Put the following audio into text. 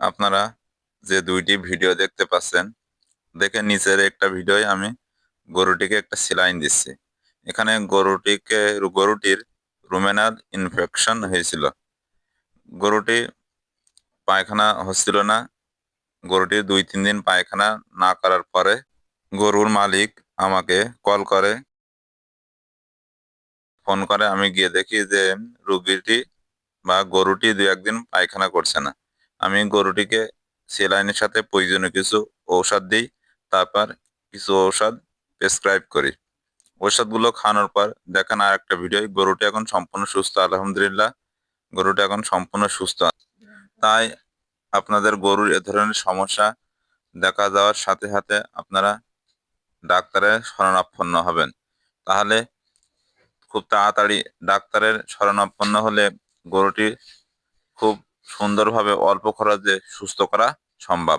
আপনারা যে দুইটি ভিডিও দেখতে পাচ্ছেন, দেখে নিচের একটা ভিডিওয় আমি গরুটিকে একটা সেলাইন দিচ্ছি। এখানে গরুটিকে, গরুটির রুমেনাল ইনফেকশন হয়েছিল। গরুটি পায়খানা হচ্ছিল না। গরুটি দুই, তিন দিন পায়খানা না করার পরে গরুর মালিক আমাকে কল করে, ফোন করে আমি গিয়ে দেখি যে রুগীটি বা গরুটি দু একদিন পায়খানা করছে না। আমি গরুটিকে সেলাইনের সাথে প্রয়োজনীয় কিছু ঔষধ দিই, তারপর কিছু ঔষধ প্রেসক্রাইব করি। ঔষধগুলো খাওয়ানোর পর দেখেন আর একটা ভিডিও গরুটি এখন সম্পূর্ণ সুস্থ, আলহামদুলিল্লাহ, গরুটি এখন সম্পূর্ণ সুস্থ তাই আপনাদের গরুর এ ধরনের সমস্যা দেখা যাওয়ার সাথে সাথে আপনারা ডাক্তারের শরণাপন্ন হবেন। তাহলে খুব তাড়াতাড়ি ডাক্তারের শরণাপন্ন হলে গরুটি খুব সুন্দরভাবে অল্প খরচে সুস্থ করা সম্ভব।